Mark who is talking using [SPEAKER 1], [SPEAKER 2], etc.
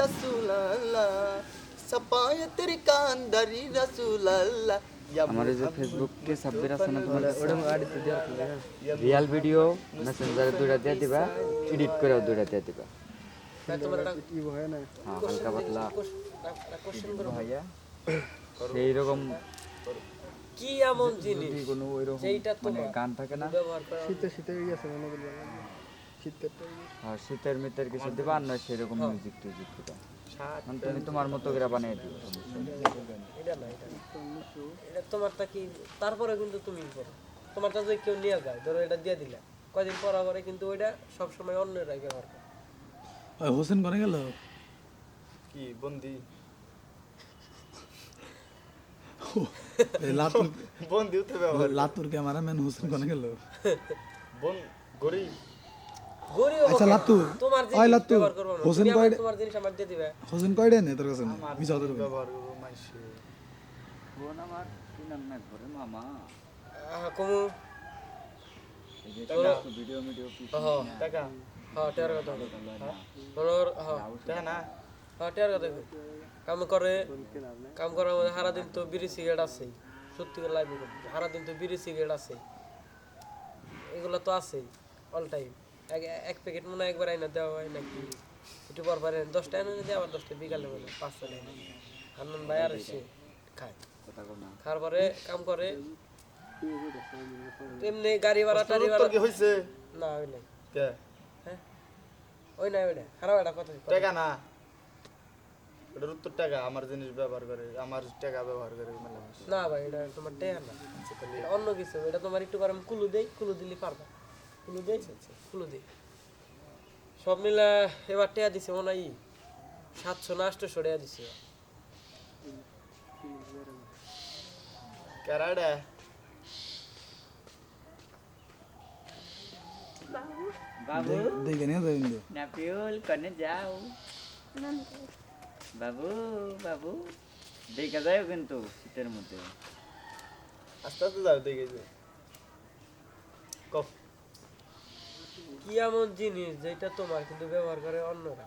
[SPEAKER 1] রসুল সপায়তের কান্দারি রসুল
[SPEAKER 2] আমার যে ফেসবুকে সাব্বির তোমার
[SPEAKER 3] গাড়িতে দেওয়া
[SPEAKER 2] রিয়াল ভিডিও মেসেঞ্জারে দুইটা দিয়ে দিবা এডিট করেও দুইটা দিয়ে দিবা। হ্যাঁ হালকা পাতলা। ভাইয়া সেই রকম
[SPEAKER 4] কি এমন জিনিস?
[SPEAKER 2] কোনো ওই রকম
[SPEAKER 4] যেইটা
[SPEAKER 2] মানে গান থাকে না?
[SPEAKER 3] শীতে শীতে ই মনে করি
[SPEAKER 2] আর শীতের মিতের কিছু দিবা আর নয় সেরকম মিউজিক টিউজিক দিবা। মানে তুমি তোমার মতো করে বানিয়ে দিবে।
[SPEAKER 4] এটা না এটা এটা তোমারটা কি তারপরে কিন্তু তুমি করো। তোমারটা যদি কেউ নিয়ে যায় ধরো এটা দিয়ে দিলে। কয়দিন পরা পরে কিন্তু ওইটা সবসময় অন্যরাই ব্যবহার করে।
[SPEAKER 5] হোসেন করে গেল?
[SPEAKER 1] কি বন্দি?
[SPEAKER 5] লাতুর
[SPEAKER 1] বন্দি উঠে ব্যবহার
[SPEAKER 5] লাতুর ক্যামেরাম্যান হোসেন করে গেল?
[SPEAKER 1] বন গরি
[SPEAKER 4] গরিও
[SPEAKER 5] আচ্ছা লাতু। ওই লাতু
[SPEAKER 4] ব্যবহার করব না।
[SPEAKER 5] হোসেন কয়ডে
[SPEAKER 4] তোমার জিনিস আমার দিয়ে দিবে।
[SPEAKER 5] হোসেন কয়ডে নে তোর কাছে? মিছা তোর
[SPEAKER 1] ব্যবহার করব মাইসে
[SPEAKER 2] ফোন আমার কি নাম না ঘরে মামা?
[SPEAKER 4] কমু।
[SPEAKER 2] ভিডিও ভিডিও
[SPEAKER 4] হ্যাঁ
[SPEAKER 1] টাকা
[SPEAKER 4] হ্যাঁ টেয়ার কথা। বলোর হ্যাঁ
[SPEAKER 1] টাকা না।
[SPEAKER 4] হ্যাঁ টেয়ার কথা। কাম করে কাম করার মধ্যে সারাদিন তো বিড়ি সিগারেট আছেই সত্যি করে লাইভ সারাদিন তো বিড়ি সিগারেট আছেই এগুলো তো আছেই অল টাইম এক এক প্যাকেট মনে হয় একবার আইনা দেওয়া হয় নাকি? একটু পর পর দশটা এনে দিয়ে আবার দশটা বিকালে বলে পাঁচটা এনে হান্নান ভাই আর এসে খায়। খাওয়ার পরে কাম করে। এমনি গাড়ি ভাড়া টাড়ি ভাড়া
[SPEAKER 1] হইছে?
[SPEAKER 4] না ওই নাই। হ্যাঁ? ওই নাই খারাপ একটা কথা।
[SPEAKER 1] টাকা না। উত্তর টাকা আমার জিনিস ব্যবহার করে আমার টাকা ব্যবহার করে
[SPEAKER 4] না ভাই এটা তোমার টেয়া না। অন্য কিছু এটা তোমার একটু করে কুলু দেই কুলু দিলে পারবা। কুলু দেই কুলু দেই সব মিলা এবার টেয়া দিছে মনে হয় ই সাতশো না আটশো টেয়া দিছে
[SPEAKER 1] কেরাডা
[SPEAKER 2] বাবু।
[SPEAKER 5] দেখে নিয়ে
[SPEAKER 2] নাপিউল কনে যাও। বাবু বাবু। দেখা যায় কিন্তু শীতের মধ্যে।
[SPEAKER 1] আস্তে আস্তে যাও দেখে যে কফ।
[SPEAKER 4] কি এমন জিনিস যেটা তোমার কিন্তু ব্যবহার করে অন্যরা?